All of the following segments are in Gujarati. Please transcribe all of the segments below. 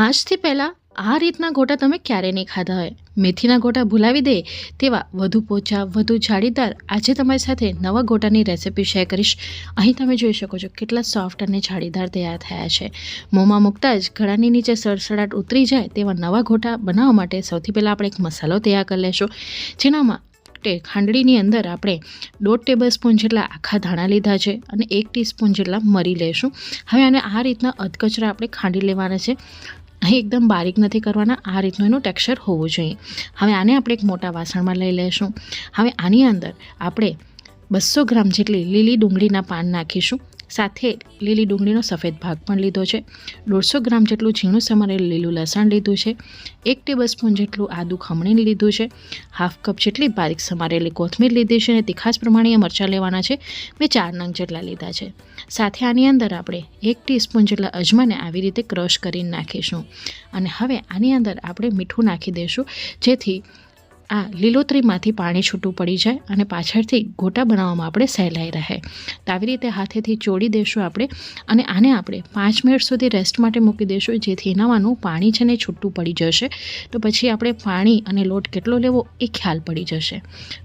આજથી પહેલાં આ રીતના ગોટા તમે ક્યારે નહીં ખાધા હોય. મેથીના ગોટા ભૂલાવી દે તેવા વધુ પોચા, વધુ જાળીદાર આજે તમારી સાથે નવા ગોટાની રેસિપી શેર કરીશ. અહીં તમે જોઈ શકો છો કેટલા સોફ્ટ અને જાળીદાર તૈયાર થયા છે. મોંમાં મૂકતા જ ગળાની નીચે સડસડાટ ઉતરી જાય તેવા નવા ગોટા બનાવવા માટે સૌથી પહેલાં આપણે એક મસાલો તૈયાર કરી લેશું. જેનામાં માટે ખાંડડીની અંદર આપણે દોઢ ટેબલ સ્પૂન જેટલા આખા ધાણા લીધા છે અને એક ટીસ્પૂન જેટલા મરી લેશું. હવે આને આ રીતના અધકચરા આપણે ખાંડી લેવાના છે. એકદમ બારીક નથી કરવાના, આ રીતનું એનું ટેક્સચર હોવું જોઈએ. હવે આને આપણે એક મોટા વાસણમાં લઈ લઈશું. હવે આની અંદર આપણે બસો ગ્રામ જેટલી લીલી ડુંગળીના પાન નાખીશું. સાથે લીલી ડુંગળીનો સફેદ ભાગ પણ લીધો છે. દોઢસો ગ્રામ જેટલું ઝીણું સમારેલું લીલું લસણ લીધું છે. એક ટેબલ સ્પૂન જેટલું આદું ખમણીને લીધું છે. હાફ કપ જેટલી બારીક સમારેલી કોથમીર લીધી છે અને તીખાસ પ્રમાણે મરચાં લેવાના છે. મેં ચાર નંગ જેટલા લીધા છે. સાથે આની અંદર આપણે એક ટીસ્પૂન જેટલા અજમાને આવી રીતે ક્રશ કરીને નાખીશું. અને હવે આની અંદર આપણે મીઠું નાખી દઈશું જેથી આ લીલોતરીમાંથી પાણી છૂટું પડી જાય અને પાછળથી ગોટા બનાવવામાં આપણે સહેલાઈ રહે. તો આવી રીતે હાથેથી ચોડી દઈશું આપણે અને આને આપણે પાંચ મિનિટ સુધી રેસ્ટ માટે મૂકી દઈશું જેથી એનામાંનું પાણી છે ને છૂટું પડી જશે. તો પછી આપણે પાણી અને લોટ કેટલો લેવો એ ખ્યાલ પડી જશે.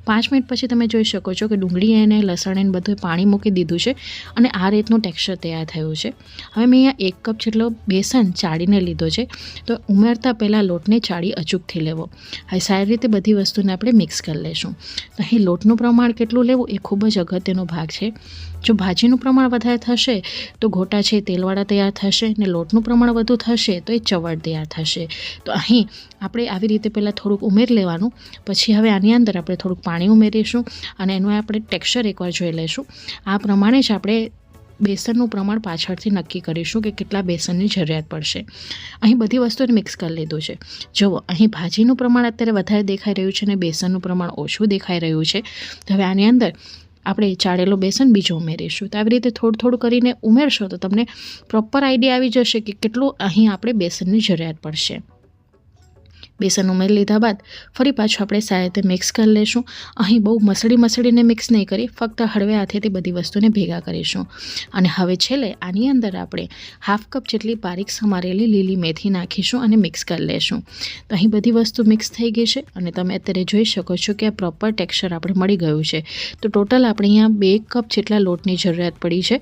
પાંચ મિનિટ પછી તમે જોઈ શકો છો કે ડુંગળી અને લસણ એને બધું પાણી મૂકી દીધું છે અને આ રીતનું ટેક્સચર તૈયાર થયું છે. હવે મેં અહીંયા એક કપ જેટલો બેસન ચાળીને લીધો છે. તો ઉમેરતા પહેલાં લોટને ચાળી અચૂકથી લેવો. હવે સારી રીતે બધી વસ્તુને આપણે મિક્સ કરી લઈશું. તો અહીં લોટનું પ્રમાણ કેટલું લેવું એ ખૂબ જ અગત્યનો ભાગ છે. જો ભાજીનું પ્રમાણ વધારે થશે, તો ઘોટા છે તેલવાળા તૈયાર થશે ને લોટનું પ્રમાણ વધુ થશે, તો એ ચવડ તૈયાર થશે. તો અહીં આપણે આવી રીતે પહેલાં થોડુંક ઉમેરી લેવાનું, પછી હવે આની અંદર આપણે થોડુંક પાણી ઉમેરીશું અને એનું આપણે ટેક્સચર એકવાર જોઈ લઈશું. આ પ્રમાણે જ આપણે બેસનનું પ્રમાણ પાછળથી નક્કી કરીશું કે કેટલા બેસનની જરૂરિયાત પડશે. અહીં બધી વસ્તુને મિક્સ કરી લીધું છે. જુઓ, અહીં ભાજીનું પ્રમાણ અત્યારે વધારે દેખાઈ રહ્યું છે અને બેસનનું પ્રમાણ ઓછું દેખાઈ રહ્યું છે. તો હવે આની અંદર આપણે ચાળેલું બેસન બીજું ઉમેરીશું. તો આવી રીતે થોડું થોડું કરીને ઉમેરશો તો તમને પ્રોપર આઈડિયા આવી જશે કે કેટલું અહીં આપણે બેસનની જરૂરિયાત પડશે. બેસન ઉમેરી લીધા બાદ ફરી પાછું આપણે સારી મિક્સ કરી લઈશું અહીં બહુ મસળી મસળીને મિક્સ નહીં કરી, ફક્ત હળવે હાથેથી બધી વસ્તુને ભેગા કરીશું. અને હવે છેલ્લે આની અંદર આપણે હાફ કપ જેટલી બારીક સમારેલી લીલી મેથી નાખીશું અને મિક્સ કરી લઈશું તો અહીં બધી વસ્તુ મિક્સ થઈ ગઈ છે અને તમે અત્યારે જોઈ શકો છો કે આ પ્રોપર ટેક્સચર આપણે મળી ગયું છે. તો ટોટલ આપણે અહીંયા બે કપ જેટલા લોટની જરૂરિયાત પડી છે.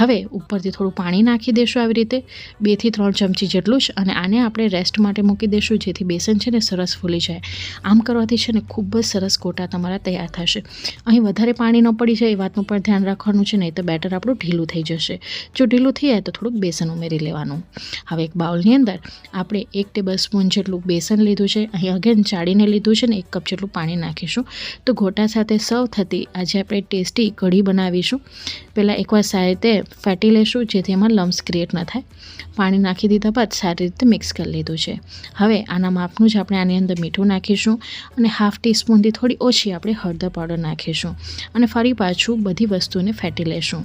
હવે ઉપરથી થોડું પાણી નાખી દેશું આવી રીતે. બેથી ત્રણ ચમચી જેટલું જ અને આને આપણે રેસ્ટ માટે મૂકી દઈશું જેથી બેસન છે ને, સરસ ફૂલી જાય. આમ કરવાથી છે ને, ખૂબ જ સરસ ગોટા તમારા તૈયાર થશે. અહીં વધારે પાણી ન પડી જાય, એ વાતનું પણ ધ્યાન રાખવાનું છે, નહીં તો બેટર આપણું ઢીલું થઈ જશે. જો ઢીલું થઈ જાય તો થોડુંક બેસન ઉમેરી લેવાનું. હવે એક બાઉલની અંદર આપણે એક ટેબલ સ્પૂન જેટલું બેસન લીધું છે, અહીં અગેન ચાળીને લીધું છે ને, એક કપ જેટલું પાણી નાખીશું. તો ગોટા સાથે સર્વ થતી આજે આપણે ટેસ્ટી કઢી બનાવીશું. પહેલાં એકવાર સારી રીતે ફેટી લેશું, જેથી એમાં લમ્સ ક્રિએટ ન થાય. પાણી નાખી દીધા બાદ સારી રીતે મિક્સ કરી લીધું છે. હવે આના માપનું જ આપણે આની અંદર મીઠું નાખીશું અને હાફ ટીસ્પૂનથી થોડી ઓછી આપણે હળદર પાવડર નાખીશું અને ફરી પાછું બધી વસ્તુને ફેટી લેશું.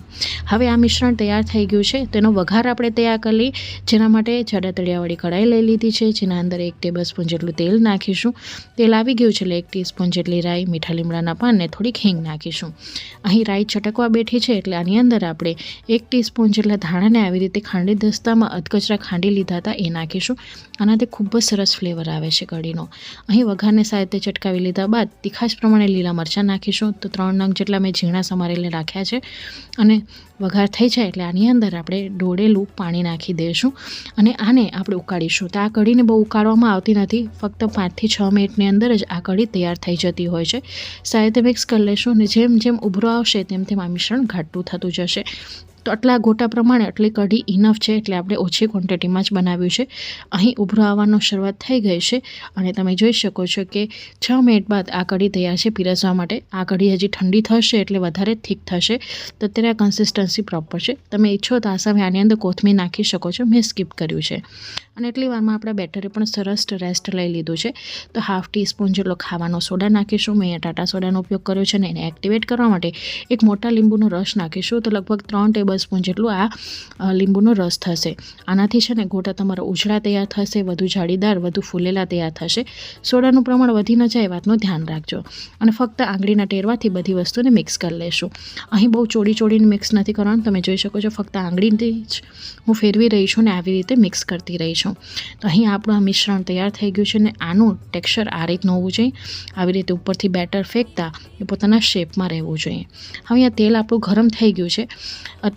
હવે આ મિશ્રણ તૈયાર થઈ ગયું છે, તેનો વઘાર આપણે તૈયાર કરી લઈ, જેના માટે જાડા તળિયાવાળી કઢાઈ લઈ લીધી છે, જેના અંદર એક ટેબલ સ્પૂન જેટલું તેલ નાખીશું. તેલ આવી ગયું છે એટલે એક ટીસ્પૂન જેટલી રાઈ, મીઠા લીમડાના પાન ને થોડીક હિંગ નાખીશું. અહીં રાઈ છટકવા બેઠી છે એટલે આની અંદર આપણે એક ટીસ્પૂન જેટલા ધાણાને આવી રીતે ખાંડી દસ્તામાં અધકચરા ખાંડી લીધા હતા એ નાખીશું. આનાથી ખૂબ જ સરસ ફ્લેવર આવે છે કઢીનો. અહીં વઘારને સારી ચટકાવી લીધા બાદ તીખાશ પ્રમાણે લીલા મરચાં નાખીશું. તો ત્રણ નંગ જેટલા મેં ઝીણા સમારેલે રાખ્યા છે. અને વઘાર થઈ જાય એટલે આની અંદર આપણે ડોળેલું પાણી નાખી દઈશું. અને આને આપણે ઉકાળીશું. તો આ કઢીને બહુ ઉકાળવામાં આવતી નથી. ફક્ત પાંચથી છ મિનિટની અંદર જ આ કઢી તૈયાર થઈ જતી હોય છે. રીતે મિક્સ કરી લઈશું અને જેમ જેમ ઉભરો આવશે તેમ તેમ આ મિશ્રણ ઘાટું થતું જશે. તો આટલા ગોટા પ્રમાણે આટલી કઢી ઇનફ છે એટલે આપણે ઓછી ક્વોન્ટિટીમાં જ બનાવ્યું છે. અહીં ઉભરો આવવાનો શરૂઆત થઈ ગઈ છે અને તમે જોઈ શકો છો કે છ મિનિટ બાદ આ કઢી તૈયાર છે પીરસવા માટે. આ કઢી હજી ઠંડી થશે એટલે વધારે થીક થશે. તો અત્યારે આ કન્સિસ્ટન્સી પ્રોપર છે. તમે ઈચ્છો તો આ સમયે આની અંદર કોથમીર નાખી શકો છો. મેં સ્કીપ કર્યું છે. અને એટલી વારમાં આપણા બેટરે પણ સરસ રેસ્ટ લઈ લીધું છે. તો હાફ ટીસ્પૂન જેટલો ખાવાનો સોડા નાખીશું. મેં ટાટા સોડાનો ઉપયોગ કર્યો છે ને એને એક્ટિવેટ કરવા માટે. એક મોટા લીંબુનો રસ નાખીશું. તો લગભગ ત્રણ ટેબલ બે સ્પૂન જેટલું આ લીંબુનો રસ થશે. આનાથી છે ને ગોટા તમારા ઉજળા તૈયાર થશે, વધુ જાળીદાર, વધુ ફૂલેલા તૈયાર થશે. સોડાનું પ્રમાણ વધી ન જાય વાતનું ધ્યાન રાખજો. અને ફક્ત આંગળીના ટેરવાથી બધી વસ્તુને મિક્સ કરી લેશું. અહીં બહુ ચોડી ચોડીને મિક્સ નથી કરવાનું. તમે જોઈ શકો છો ફક્ત આંગળીથી જ હું ફેરવી રહી છું ને આવી રીતે મિક્સ કરતી રહી છું. તો અહીં આપણું આ મિશ્રણ તૈયાર થઈ ગયું છે ને આનું ટેક્સચર આ રીતનું હોવું જોઈએ. આવી રીતે ઉપરથી બેટર ફેંકતા એ પોતાના શેપમાં રહેવું જોઈએ. હવે આ તેલ આપણું ગરમ થઈ ગયું છે.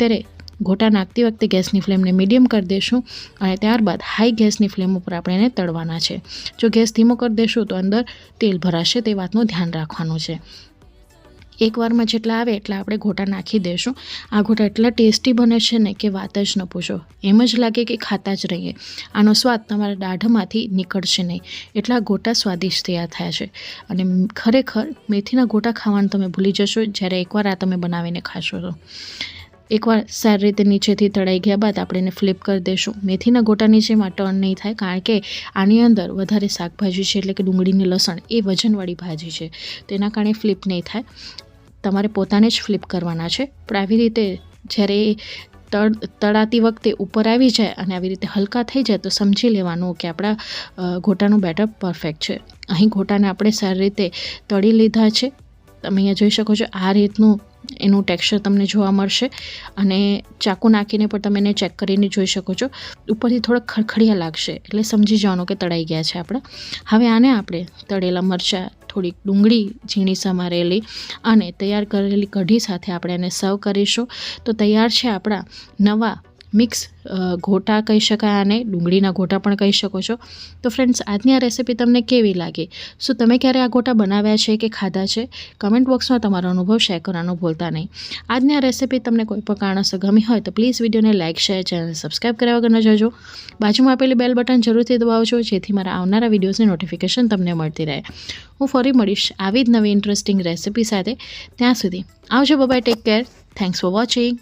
અત્યારે ગોટા નાખતી વખતે ગેસની ફ્લેમને મીડિયમ કરી દઈશું અને ત્યારબાદ હાઈ ગેસની ફ્લેમ ઉપર આપણે એને તળવાના છે. જો ગેસ ધીમો કરી દઈશું તો અંદર તેલ ભરાશે તે વાતનું ધ્યાન રાખવાનું છે. એકવારમાં જેટલા આવે એટલા આપણે ગોટા નાખી દઈશું આ ગોટા એટલા ટેસ્ટી બને છે ને કે વાત જ ન પૂછો. એમ જ લાગે કે ખાતા જ રહીએ. આનો સ્વાદ તમારા દાઢમાંથી નીકળશે નહીં. એટલા ગોટા સ્વાદિષ્ટ તૈયાર થયા છે. અને ખરેખર મેથીના ગોટા ખાવાનું તમે ભૂલી જશો જ્યારે એકવાર આ તમે બનાવીને ખાશો તો. એકવાર સારી રીતે નીચેથી તળાઈ ગયા બાદ આપણે એને ફ્લિપ કરી દઈશું મેથીના ગોટા નીચેમાં ટર્ન નહીં થાય કારણ કે આની અંદર વધારે શાકભાજી છે એટલે કે ડુંગળીની લસણ એ વજનવાળી ભાજી છે. તેના કારણે ફ્લિપ નહીં થાય. તમારે પોતાને જ ફ્લિપ કરવાના છે. પણ આવી રીતે જ્યારે તળ, તળાતી વખતે ઉપર આવી જાય અને આવી રીતે હલકા થઈ જાય તો સમજી લેવાનું કે આપણા ગોટાનું બેટર પરફેક્ટ છે. અહીં ગોટાને આપણે સારી રીતે તળી લીધા છે. તમે અહીંયા જોઈ શકો છો આ રીતનું એનું ટેક્સચર તમને જોવા મળશે. અને ચાકુ નાખીને પણ તમે એને ચેક કરીને જોઈ શકો છો. ઉપરથી થોડાક ખડખડિયા લાગશે, એટલે સમજી જવાનું કે તળાઈ ગયા છે આપણા. હવે આને આપણે તળેલા મરચાં, થોડીક ડુંગળી, ઝીણી સમારેલી અને તૈયાર કરેલી કઢી સાથે આપણે એને સર્વ કરીશું. તો તૈયાર છે આપણા નવા મિક્સ ઘોટા કહી શકાય આને, ડુંગળીના ગોટા પણ કહી શકો છો. તો ફ્રેન્ડ્સ આજની આ રેસિપી તમને કેવી લાગી? શું તમે ક્યારે આ ગોટા બનાવ્યા છે કે ખાધા છે? કમેન્ટ બોક્સમાં તમારો અનુભવ શેર કરવાનું ભૂલતા નહીં. આજની આ રેસિપી તમને કોઈ પણ કારણસર ગમી હોય તો પ્લીઝ વિડીયોને લાઇક શેર ચેનલ સબસ્ક્રાઈબ કર્યા વગર ન જજો. બાજુમાં આપેલી બેલ બટન જરૂરથી દબાવજો, જેથી મારા આવનારા વિડીયોઝની નોટિફિકેશન તમને મળતી રહે. હું ફરી મળીશ આવી જ નવી ઇન્ટરેસ્ટિંગ રેસિપી સાથે. ત્યાં સુધી આવજો bye bye take care thanks for watching